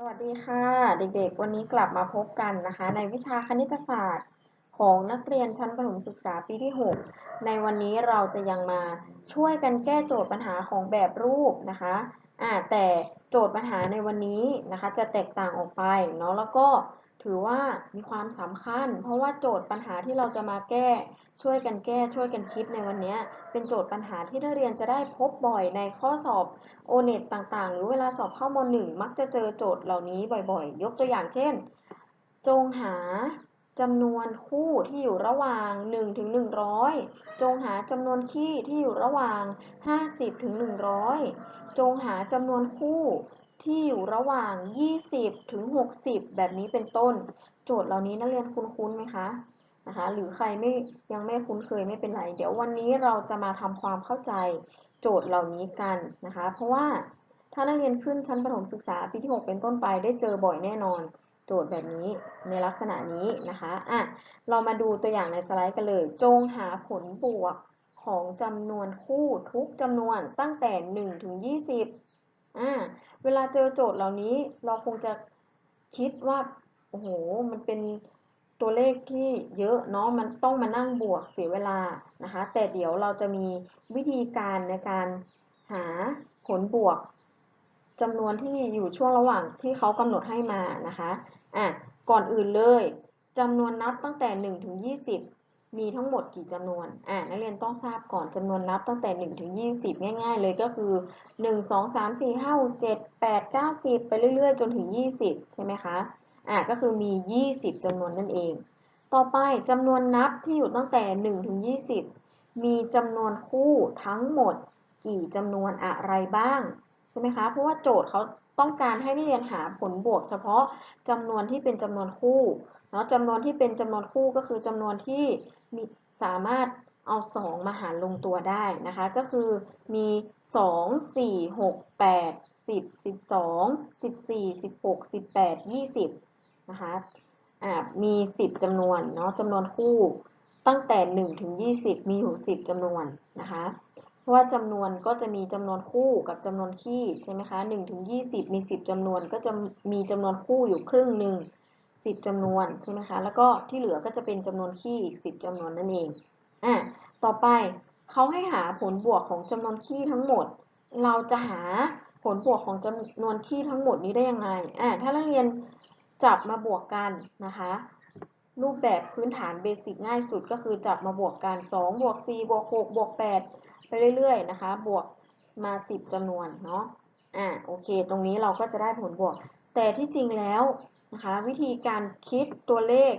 สวัสดีค่ะ เด็กๆ วันนี้กลับมาพบกันนะคะ ในวิชาคณิตศาสตร์ของนักเรียนชั้นประถมศึกษาปีที่ 6 ในวันนี้เราจะยังมาช่วยกันแก้โจทย์ปัญหาของแบบรูปนะคะอ่าแต่โจทย์ปัญหาในวันนี้นะคะจะแตกต่างออกไปเนาะแล้วก็ถือว่ามีความสำคัญ เพราะว่าโจทย์ปัญหาที่เราจะมาแก้ ช่วยกันแก้ช่วยกันคิดในวันนี้เป็นโจทย์ปัญหาที่นักเรียนจะได้พบบ่อยในข้อสอบโอเน็ตต่างๆ หรือเวลาสอบเข้ามหนึ่งมักจะเจอโจทย์เหล่านี้บ่อยๆ ยกตัวอย่างเช่น จงหาจำนวนคู่ที่อยู่ระหว่าง 1 ถึง 100 จงหาจำนวนคี่ที่อยู่ระหว่าง 50 ถึง 100 จงหาจำนวนคู่ที่อยู่ระหว่าง 20 ถึง 60 แบบนี้เป็นต้น โจทย์เหล่านี้นักเรียนคุ้นๆไหมคะ นะคะ หรือใครไม่ยังไม่คุ้นเคยไม่เป็นไร เดี๋ยววันนี้เราจะมาทำความเข้าใจโจทย์เหล่านี้กันนะคะ เพราะว่าถ้านักเรียนขึ้นชั้นประถมศึกษาปีที่ 6 เป็นต้นไปได้เจอบ่อยแน่นอน โจทย์แบบนี้ในลักษณะนี้นะคะอะเรามาดูตัวอย่างในสไลด์กันเลย จงหาผลบวกของจำนวนคู่ทุกจำนวนตั้งแต่ 1 ถึง 20อ่าเวลาเจอโจทย์เหล่านี้เราคงจะคิดว่า โอ้โห มันเป็น ตัวเลขที่เยอะเนาะมันต้องมานั่งบวกเสียเวลานะคะ แต่เดี๋ยวเราจะมีวิธีการในการหาผลบวกจำนวนที่อยู่ช่วงระหว่างที่เขากำหนดให้มานะคะอะก่อนอื่นเลยจำนวนนับตั้งแต่ 1 ถึง 20 มีทั้งหมดกี่จำนวนอะนักเรียนต้องทราบก่อนจำนวนนับตั้งแต่ 1 ถึง 20 ง่าย ๆ เลยก็คือ 1 2 3 4 5 6 7 8 9 10 ไปเรื่อยๆ จนถึง 20 ใช่ไหมคะ อะก็คือมี 20จำนวนนั่นเอง ต่อไปจำนวนนับที่อยู่ตั้งแต่ 1 ถึง 20 มีจำนวนคู่ทั้งหมดกี่จำนวนอะไรบ้างใช่ไหมคะ เพราะว่าโจทย์เขาต้องการให้นักเรียนหาผลบวก เฉพาะจำนวนที่เป็นจำนวนคู่เนาะจำนวนที่เป็นจำนวนคู่ก็คือจำนวนที่มีสามารถเอา 2 มาหารลงตัวได้นะคะ ก็คือมี 2 4 6 8 10 12 14 16 18 20 นะคะมี 10จำนวนเนาะจำนวนคู่ตั้งแต่ 1 ถึง 20 มีอยู่ 10จำนวนนะคะเพราะว่าจำนวนก็จะมีจำนวนคู่กับจำนวนคี่ใช่ไหมคะ1ถึง 20 มี 10จำนวนก็จะมีจำนวนคู่อยู่ครึ่งหนึ่ง10จำนวนใช่ไหมคะแล้วก็ที่เหลือก็จะเป็นจำนวนคี่อีก 10จำนวนนั่นเองอะต่อไปเขาให้หาผลบวกของจำนวนคี่ทั้งหมด เราจะหาผลบวกของจำนวนคี่ทั้งหมดนี้ได้ยังไงอะถ้านักเรียน จับมาบวกกันนะคะรูปแบบพื้นฐานเบสิกง่ายสุดก็คือจับมาบวกกัน 2 บวก 4 บวก 6 บวก 8 ไปเรื่อยๆ นะคะ บวกมา 10จำนวนเนาะ อ่า โอเค ตรงนี้เราก็จะได้ผลบวก แต่ที่จริงแล้วนะคะ วิธีการคิดตัวเลข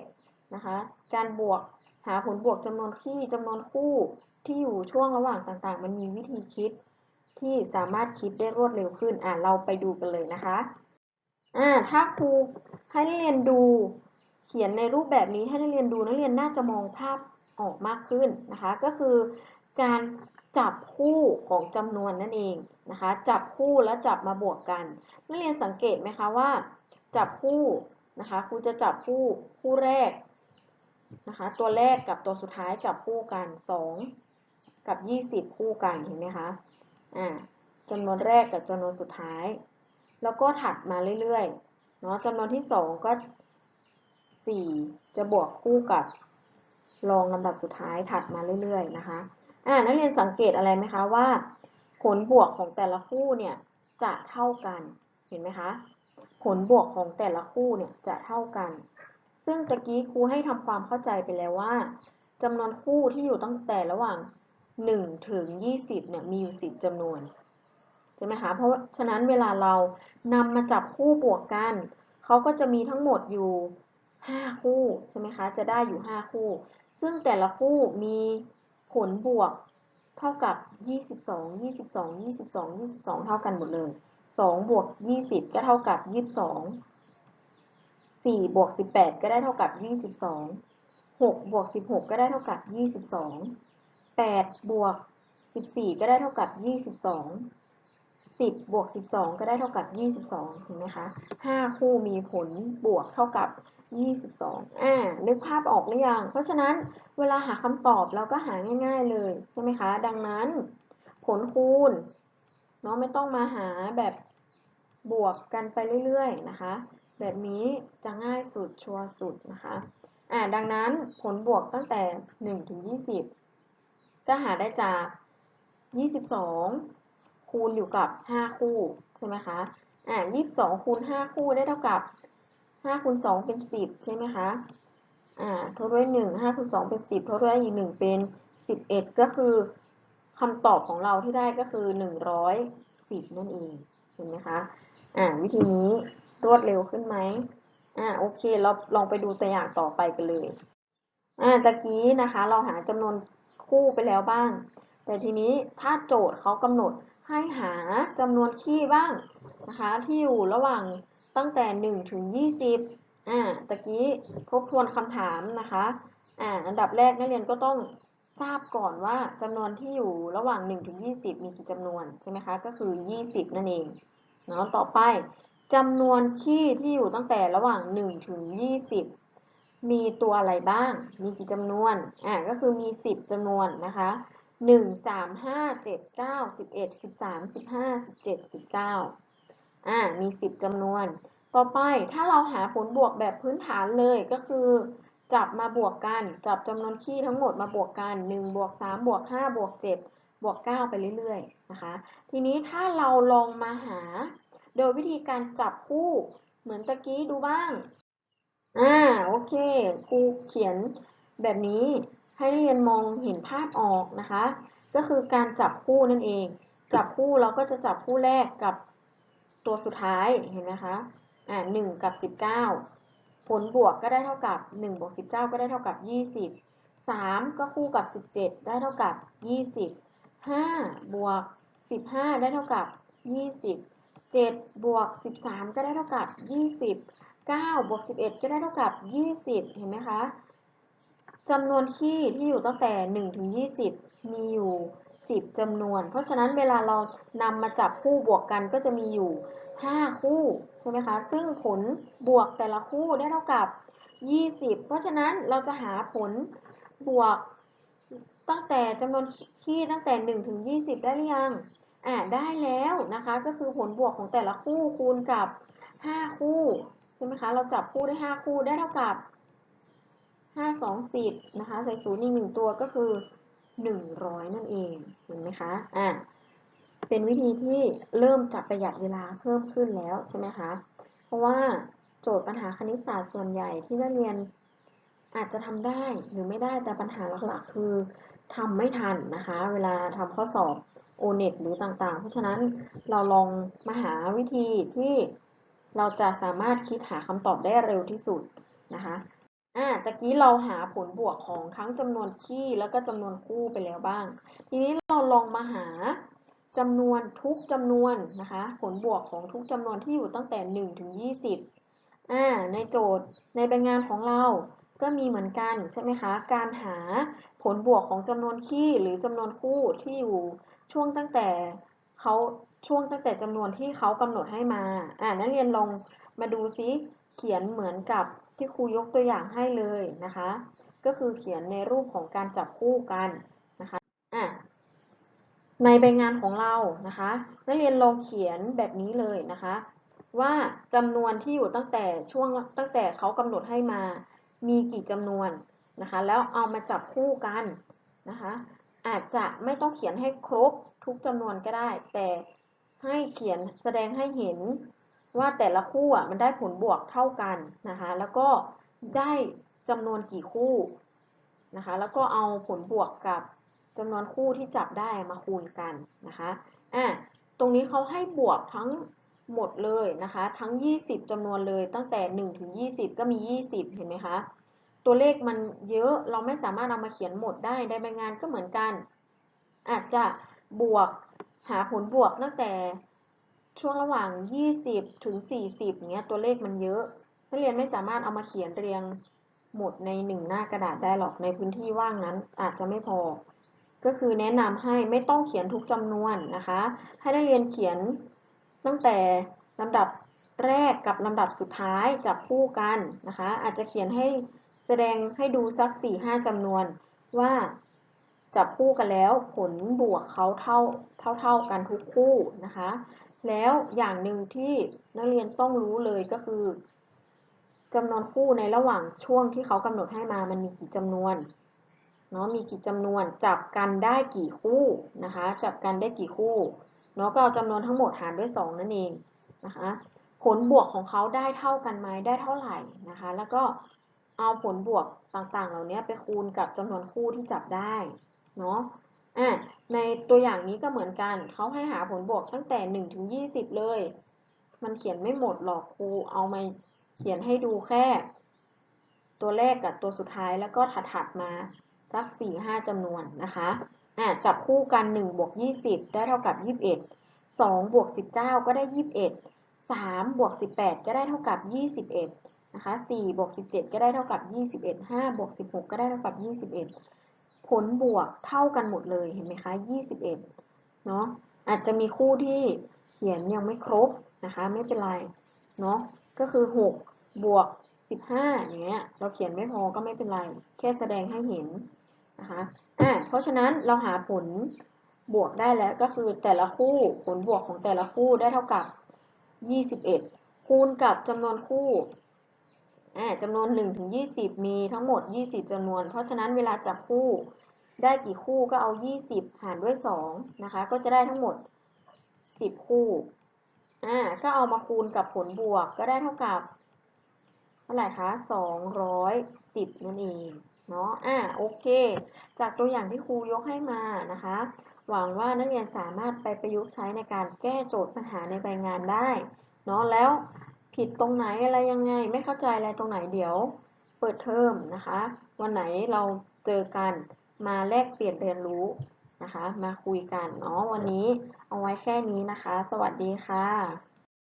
นะคะ การบวกหาผลบวกจำนวนที่จำนวนคู่ที่อยู่ช่วงระหว่างต่างๆ มันมีวิธีคิดที่สามารถคิดได้รวดเร็วขึ้น อ่าเราไปดูกันเลยนะคะ อ่าถ้าครูให้นักเรียนดู เขียนในรูปแบบนี้ให้นักเรียนดูนักเรียนน่าจะมองภาพออกมากขึ้นนะคะ ก็คือการจับคู่ของจำนวนนั่นเองนะคะ จับคู่แล้วจับมาบวกกัน นักเรียนสังเกตไหมคะว่า จับคู่นะคะครูจะจับคู่คู่แรกนะคะ ตัวแรกกับตัวสุดท้ายจับคู่กัน 2 กับ 20 คู่กันเห็นไหมคะอ่าจำนวนแรกกับจำนวนสุดท้าย แล้วก็ถัดมาเรื่อยๆเนาะจำนวนที่ 2 ก็ 4 จะบวกคู่กับรองลำดับสุดท้ายถัดมาเรื่อยๆนะคะอ่านักเรียนสังเกตอะไรไหมคะว่า ผลบวกของแต่ละคู่เนี่ยจะเท่ากันเห็นไหมคะ ผลบวกของแต่ละคู่เนี่ยจะเท่ากัน ซึ่งตะกี้ครูให้ทำความเข้าใจไปแล้วว่าจำนวนคู่ที่อยู่ตั้งแต่ระหว่าง 1 ถึง 20เนี่ยมีอยู่ 10จำนวนใช่ไหมคะ เพราะฉะนั้นเวลาเรา นำมาจับคู่บวกกัน เขาก็จะมีทั้งหมดอยู่ 5 คู่ใช่ไหมคะ จะได้อยู่ 5 คู่ ซึ่งแต่ละคู่มีผลบวกเท่ากับ 22 22 22 22 เท่ากันหมดเลย 2 บวก 20 ก็เท่ากับ 22 4 บวก 18 ก็ได้เท่ากับ 22 6 บวก 16 ก็ได้เท่ากับ 22 8 บวก 14 ก็ได้เท่ากับ 22 10 บวก 12 ก็ได้เท่ากับ 22 เห็นไหมคะ 5 คู่มีผลบวกเท่ากับ 22 อ่า นึกภาพออกหรือยัง เพราะฉะนั้นเวลาหาคำตอบเราก็หาง่ายๆเลยใช่ไหมคะ ดังนั้นผลคูณเนาะไม่ต้องมาหาแบบบวกกันไปเรื่อยๆนะคะ แบบนี้จะง่ายสุดชัวร์สุดนะคะ อ่า ดังนั้นผลบวกตั้งแต่ 1 ถึง 20 ก็หาได้จาก 22 คูณอยู่กับ 5 คู่ใช่ไหมคะอ่า22คูณ5คู่ได้เท่ากับ5คูณ2เป็น10ใช่ไหมคะอ่าทดด้วย1 5คูณ2เป็น10ทดด้วยอีก1เป็น11ก็คือคำตอบของเราที่ได้ก็คือ110นั่นเองเห็นไหมคะอ่าวิธีนี้รวดเร็วขึ้นไหมอ่าโอเคเราลองไปดูตัวอย่างต่อไปกันเลยอ่าตะกี้นะคะ เราหาจำนวนคู่ไปแล้วบ้าง แต่ทีนี้ถ้าโจทย์เขากำหนด ให้หาจำนวนคี่บ้างนะคะที่อยู่ระหว่างตั้งแต่ 1 ถึง 20อ่าตะกี้ทบทวนคำถามนะคะอ่าอันดับแรกนักเรียนก็ต้องทราบก่อนว่าจำนวนที่อยู่ระหว่าง 1 ถึง 20 มีกี่จำนวนใช่ไหมคะก็คือ 20 นั่นเองเนาะต่อไปจำนวนคี่ที่อยู่ตั้งแต่ระหว่าง 1 ถึง 20 มีตัวอะไรบ้าง มีกี่จำนวนอ่าก็คือมี 10จำนวนนะคะ 1 3 5 7 9 11 13 15 17 19อ่ามี10จำนวน ต่อไปถ้าเราหาผลบวกแบบพื้นฐานเลยก็คือ จับมาบวกกัน จับจำนวนคี่ทั้งหมดมาบวกกัน1บวก3บวก5บวก7บวก9ไปเรื่อยๆนะคะ ทีนี้ถ้าเราลองมาหา โดยวิธีการจับคู่เหมือนตะกี้ดูบ้าง อ่าโอเคครูเขียนแบบนี้ ให้นักเรียนมองเห็นภาพออกนะคะ ก็คือการจับคู่นั่นเอง จับคู่เราก็จะจับคู่แรกกับตัวสุดท้ายเห็นไหมคะอ่าหนึ่งกับสิบเก้าผลบวกก็ได้เท่ากับหนึ่งบวกสิบเก้าก็ได้เท่ากับยี่สิบสามก็คู่กับสิบเจ็ดได้เท่ากับยี่สิบห้าบวกสิบห้าได้เท่ากับยี่สิบเจ็ดบวกสิบสามก็ได้เท่ากับยี่สิบเก้าบวกสิบเอ็ดก็ได้เท่ากับยี่สิบเห็นไหมคะ จำนวนคี่ที่อยู่ตั้งแต่หนึ่งถึงยี่สิบมีอยู่สิบจำนวน เพราะฉะนั้นเวลาเรานำมาจับคู่บวกกันก็จะมีอยู่ห้าคู่ใช่ไหมคะ ซึ่งผลบวกแต่ละคู่ได้เท่ากับยี่สิบเพราะฉะนั้นเราจะหาผลบวกตั้งแต่จำนวนคี่ตั้งแต่หนึ่งถึงยี่สิบได้หรือยังอ่าได้แล้วนะคะ ก็คือผลบวกของแต่ละคู่คูณกับ 5 คู่ใช่ไหมคะ เราจับคู่ได้ 5 คู่ได้เท่ากับ 5 2 10นะคะ ใส่ศูนย์อีกหนึ่งตัวก็คือ100นั่นเอง เห็นไหมคะ อ่า เป็นวิธีที่เริ่มจะประหยัดเวลาเพิ่มขึ้นแล้วใช่ไหมคะ เพราะว่าโจทย์ปัญหาคณิตศาสตร์ส่วนใหญ่ที่นักเรียนอาจจะทำได้หรือไม่ได้แต่ปัญหาหลักๆ คือทำไม่ทันนะคะ เวลาทำข้อสอบโอเน็ตหรือต่างๆ เพราะฉะนั้นเราลองมาหาวิธีที่เราจะสามารถคิดหาคำตอบได้เร็วที่สุดนะคะ อ่าตะกี้เราหาผลบวกของทั้งจำนวนคี่แล้วก็จำนวนคู่ไปแล้วบ้าง ทีนี้เราลองมาหาจำนวนทุกจำนวนนะคะ ผลบวกของทุกจำนวนที่อยู่ตั้งแต่ 1 ถึง 20อ่าในโจทย์ในใบงานของเราก็มีเหมือนกันใช่ไหมคะ การหาผลบวกของจำนวนคี่หรือจำนวนคู่ที่อยู่ช่วงตั้งแต่เขาช่วงตั้งแต่จำนวนที่เขากำหนดให้มา อ่านักเรียนลองมาดูซิเขียนเหมือนกับ ที่ครูยกตัวอย่างให้เลยนะคะ ก็คือเขียนในรูปของการจับคู่กันนะคะอะในใบงานของเรานะคะนักเรียนลองเขียนแบบนี้เลยนะคะ ว่าจำนวนที่อยู่ตั้งแต่ช่วงตั้งแต่เขากำหนดให้มา มีกี่จำนวนนะคะ แล้วเอามาจับคู่กันนะคะ อาจจะไม่ต้องเขียนให้ครบทุกจำนวนก็ได้ แต่ให้เขียนแสดงให้เห็น ว่าแต่ละคู่อะมันได้ผลบวกเท่ากันนะคะแล้วก็ได้จำนวนกี่คู่นะคะแล้วก็เอาผลบวกกับจำนวนคู่ที่จับได้มาคูณกันนะคะอะตรงนี้เขาให้บวกทั้งหมดเลยนะคะทั้ง 20จำนวนเลยตั้งแต่ 1 ถึง 20 ก็มี 20 เห็นไหมคะ ตัวเลขมันเยอะเราไม่สามารถเอามาเขียนหมดได้ในใบงานก็เหมือนกัน อาจจะบวกหาผลบวกตั้งแต่ ช่วงระหว่าง 20 ถึง 40เงี้ยตัวเลขมันเยอะ นักเรียนไม่สามารถเอามาเขียนเรียงหมดในหนึ่งหน้ากระดาษได้หรอกในพื้นที่ว่างนั้นอาจจะไม่พอ ก็คือแนะนำให้ไม่ต้องเขียนทุกจำนวนนะคะ ให้นักเรียนเขียนตั้งแต่ลำดับแรกกับลำดับสุดท้ายจับคู่กันนะคะ อาจจะเขียนให้แสดงให้ดูสัก 4-5จำนวนว่าจับคู่กันแล้วผลบวกเขาเท่าเท่าเท่ากันทุกคู่นะคะ แล้วอย่างหนึ่งที่นักเรียนต้องรู้เลยก็คือจำนวนคู่ในระหว่างช่วงที่เขากำหนดให้มามันมีกี่จำนวนเนาะมีกี่จำนวนจับกันได้กี่คู่นะคะจับกันได้กี่คู่เนาะก็เอาจำนวนทั้งหมดหารด้วย 2 นั่นเองนะคะผลบวกของเขาได้เท่ากันไหมได้เท่าไหร่นะคะ แล้วก็เอาผลบวกต่างๆ เหล่านี้ไปคูณกับจำนวนคู่ที่จับได้เนาะ อะในตัวอย่างนี้ก็เหมือนกัน เขาให้หาผลบวกตั้งแต่1ถึง20เลย มันเขียนไม่หมดหรอกครูเอามาเขียนให้ดูแค่ ตัวแรกกับตัวสุดท้ายแล้วก็ถัดๆมาสัก4-5จำนวนนะคะอะจับคู่กัน1บวก20ได้เท่ากับ21 2บวก19ก็ได้21 3บวก18ก็ได้เท่ากับ21นะคะ4บวก17ก็ได้เท่ากับ21 5บวก16ก็ได้เท่ากับ21 ผลบวกเท่ากันหมดเลยเห็นไหมคะ 21 เนาะอาจจะมีคู่ที่เขียนยังไม่ครบนะคะ ไม่เป็นไร เนาะก็คือ 6 บวก 15 อย่างเงี้ย เราเขียนไม่พอก็ไม่เป็นไร แค่แสดงให้เห็นนะคะอะเพราะฉะนั้นเราหาผลบวกได้แล้วก็คือแต่ละคู่ผลบวกของแต่ละคู่ได้เท่ากับ 21 คูณกับจำนวนคู่ จำนวน1ถึง20 มีทั้งหมด 20จำนวน เพราะฉะนั้นเวลาจับคู่ได้กี่คู่ก็เอา 20 หารด้วย2นะคะ ก็จะได้ทั้งหมด 10 คู่ อ่า ก็เอามาคูณกับผลบวกก็ได้เท่ากับเท่าไหร่คะ 210 นั่นเองเนาะ อ่า โอเค จากตัวอย่างที่ครูยกให้มานะคะ หวังว่านักเรียนสามารถไปประยุกต์ใช้ในการแก้โจทย์ปัญหาในใบงานได้ เนาะ แล้ว ผิดตรงไหนอะไรยังไง ไม่เข้าใจอะไรตรงไหนเดี๋ยว เปิดเทอมนะคะ วันไหนเราเจอกันมาแลกเปลี่ยนเรียนรู้นะคะ มาคุยกันเนาะวันนี้เอาไว้แค่นี้นะคะ สวัสดีค่ะ